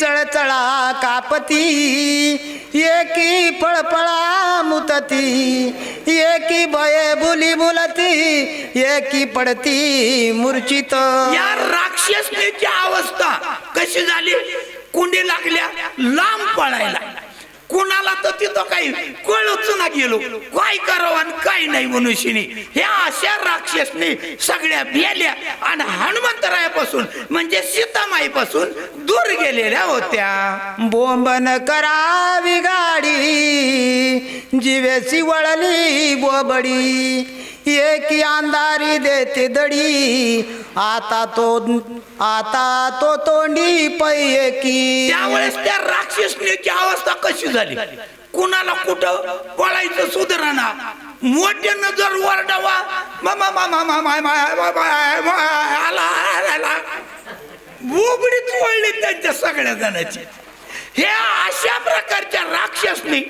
चळचळा कापती एकी पळपळा मुतती एकी भये बुली बुलती एकी पडती मूर्छित. या राक्षसनेची अवस्था कशी झाली? कुंडी लागल्या लांब पळायला. कुणाला तर तिथं काही कळच ना गेलो. काय करावं आणि काय नाही मनुष्यनी ह्या अशा राक्षसने सगळ्या भेल्या आणि हनुमंतरायापासून म्हणजे सीतामाईपासून दूर गेलेल्या होत्या. बोंबन करावी गाडी जिवेसी वळली बोबडी. एकी अंधारी देते दडी आता तो आता तो तोंडी पैकी त्यावेळेस त्या राक्षसनीची अवस्था कशी झाली? कुणाला कुठं पळायचं सुधारणा? मोठ्यानं जर वरडावा मामा मामा मामा आला आला वळली त्यांच्या सगळ्या जणांची. हे अशा प्रकारच्या राक्षसनी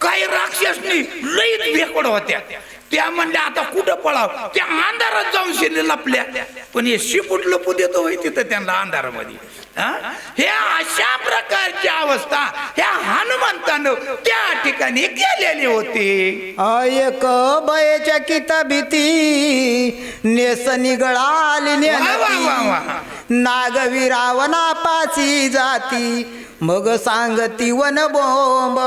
काही राक्षसनी लईत भेकड होत्या. त्या म्हणल्या आता कुठं पळाव? त्या अंधारात जाऊन शिरले लपल्या. पण हे शिपूट लपू देतो होय तिथं त्यांना अंधारामध्ये. हा? हे अशा प्रकारची अवस्था ह्या हनुमंतानं त्या ठिकाणी गेलेली होती. एक बयच्या किता भीती नेस निगळाली. नागवी रावणा पाची जाती मग सांगती वन बोंब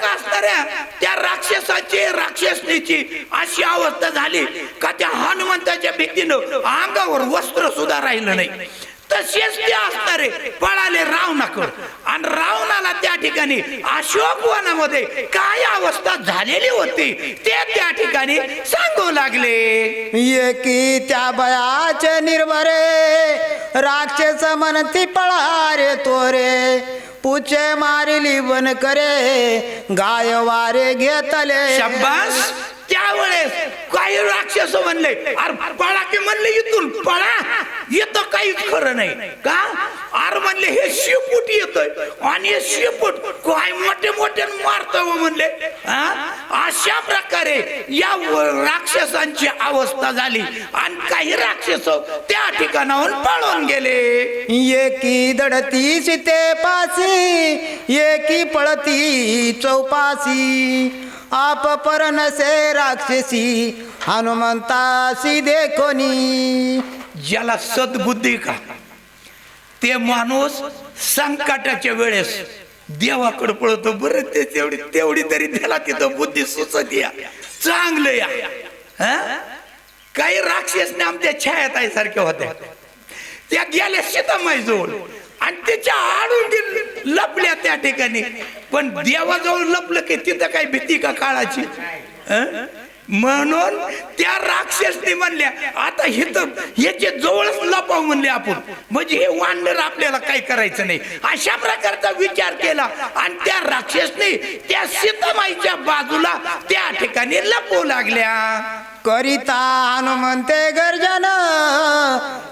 त्या असणाऱ्या त्या राक्षसाची राक्षसनीची अशी अवस्था झाली का त्या हनुमंताच्या भीतीनं अंगावर वस्त्र सुद्धा राहिलं नाही. तसेच ते असणारे पळाले रावणाकड. आणि रावणाला त्या ठिकाणी अशोक वनामध्ये काय अवस्था झालेली होती ते त्या ठिकाणी सांगू लागले. एकी त्या बयाचे निर्भरे राक्षस म्हणती पळारे तोरे पुचे मारिली वन करे गाय वारे घेतले. शब्बास त्यावेळेस काही राक्षस म्हणले अरे पळा की म्हणले इथून पळा. येतं काहीच खरं नाही. का? अरे म्हणले हे शिपूट येतोय. आणि हे शिपूट काय मोठे मोठे मारतोय म्हणले हा? अशा प्रकारे या राक्षसांची अवस्था झाली. आणि काही राक्षस त्या ठिकाणाहून पळून गेले. एकी दडती सीते पासी एकी पळती चौपासी. आप परनसे राक्षसी हनुमंतासी देखोनी ज्याला सद्बुद्धी का? ते माणूस संकटाच्या वेळेस देवाकडे पळतो बरं ते तेवढी तेवढी तरी त्याला तिथं बुद्धी सुचत या. चांगलं या. काही राक्षसने आमच्या छायात आहे सारख्या होत्या. त्या गेल्या सीतामाई जवळ आणि त्याच्या आडून लपल्या त्या ठिकाणी. पण देवाजवळ लपलं की तिथं काही भीती का काळाची? म्हणून त्या राक्षसने म्हणल्या आता हिथं याच्या जवळच लपाव म्हणले आपण. म्हणजे हे वांडर आपल्याला काही करायचं नाही. अशा प्रकारचा विचार केला. आणि त्या राक्षसने त्या सीतामाईच्या बाजूला त्या ठिकाणी लपवू लागल्या. करिता हनुमंते गर्जन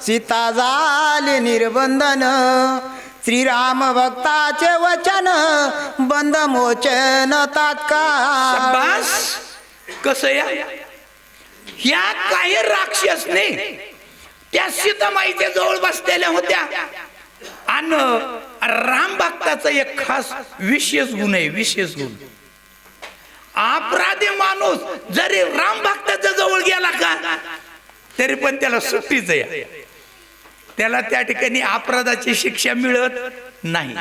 सीता झाले निर्बंधन. श्रीराम भक्ताचे वचन बंद मोचन तात्काळ. बस कसं या काही राक्षसने त्या सीतामाईच्या जवळ बसलेल्या होत्या. आणि राम भक्ताचा एक खास विशेष गुण आहे विशेष गुण. अपराधी माणूस जरी राम भक्ताच्या जवळ गेला का तरी पण त्याला सुट्टीच आहे. त्याला त्या ठिकाणी अपराधाची शिक्षा मिळत नाही.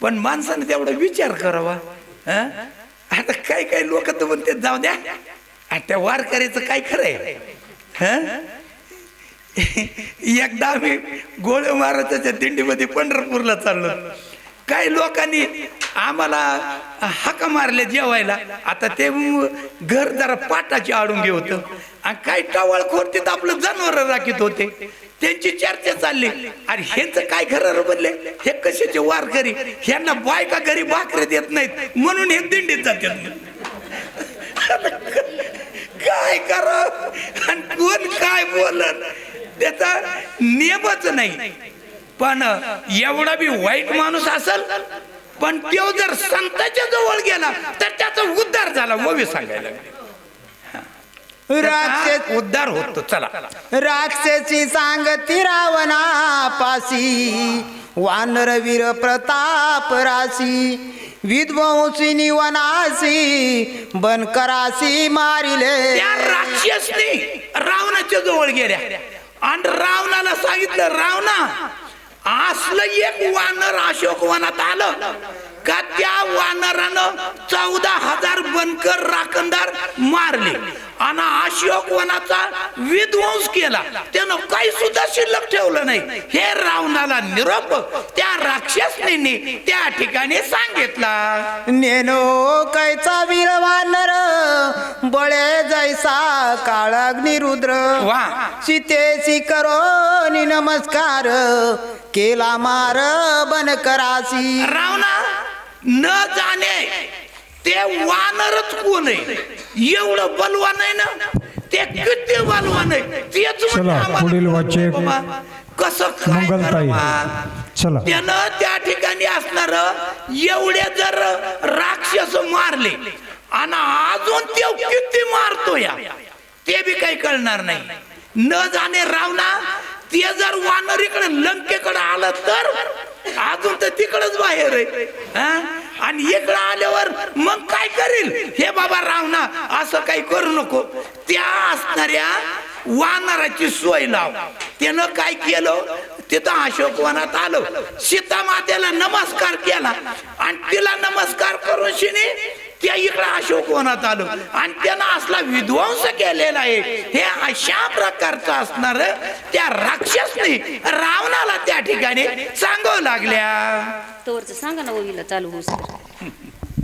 पण माणसाने तेवढा विचार करावा हं? आता काय काय लोक तर म्हणते जाऊ द्या. त्या वारकऱ्याचं काय खरंय हं? एकदा आम्ही गोळे महाराजाच्या दिंडीमध्ये पंढरपूरला चाललो. काही लोकांनी आम्हाला हाका मारले जेवायला. आता ते घर जरा पाटाची आडून घे होतं. आणि काही टवाळखोर तिथं आपलं जनावर राखीत होते. त्यांची चर्चा चालली. आणि हेच काय खरं बदले? हे कशाचे वारकरी? ह्यांना बायका घरी भाकरी देत नाहीत. म्हणून हे दिंडीत जातात. काय करा आणि कोण काय बोलत त्याचा नियमच नाही. पण एवढा बी वाईट माणूस असल पण तो जर संताच्या जवळ गेला तर त्याचा उद्धार झाला मग सांगायला राक्षस उद्धार होतो चला. राक्षसी सांगती रावणा पासी वानरवीर प्रताप राशी विध्वंसिनी वनासी बनकरासी मारिले. त्या राक्षसने रावणाच्या जवळ गेल्या. आणि रावणाला सांगितलं रावणा असलं एक वानर अशोक वनात आलं का त्या वानरानं चौदा हजार बनकर राखणदार मारले. आणि अशोक वनाचा विध्वंस केला. त्यानं काही सुद्धा शिल्लक ठेवलं नाही. हे रावणाला निरोप त्या राक्षसने त्या ठिकाणी सांगितला. नेनो कैचा वीर वानर बळे जैसा काळाग्निरुद्र वा. सीतेसी करो नि नमस्कार केला मार बनकरासी. रावणा न जाणे ते वानरच कोण आहे? एवढं बलवान आहे ना? ते किती बलवान आहे? तेच पुढील वाचक कसं काय? चला. त्यानं त्या ठिकाणी असणार एवढे जर राक्षस मारले आणि अजून ते किती मारतो या? ते बी काही कळणार नाही. न जाणे रावणा ते जर वानर इकडे लंकेकडे आलं तर अजून तर तिकडच बाहेर आहे? आणि इकडं आल्यावर मग काय करील? हे बाबा रावणा असं काही करू नको. त्या असणाऱ्या वानराची सोय लाव. त्यानं काय केलं? तिथं अशोक वनात आलो. सीता मातेला नमस्कार केला. आणि तिला नमस्कार करून शिने त्या इकडं अशोक वनात आलो. आणि त्यानं असला विध्वंस केलेला आहे. हे अशा प्रकारचं असणार त्या राक्षसने रावणाला त्या ठिकाणी सांगावं लागल्या. तोवरचं सांगा ना ओवीला चालू होऊ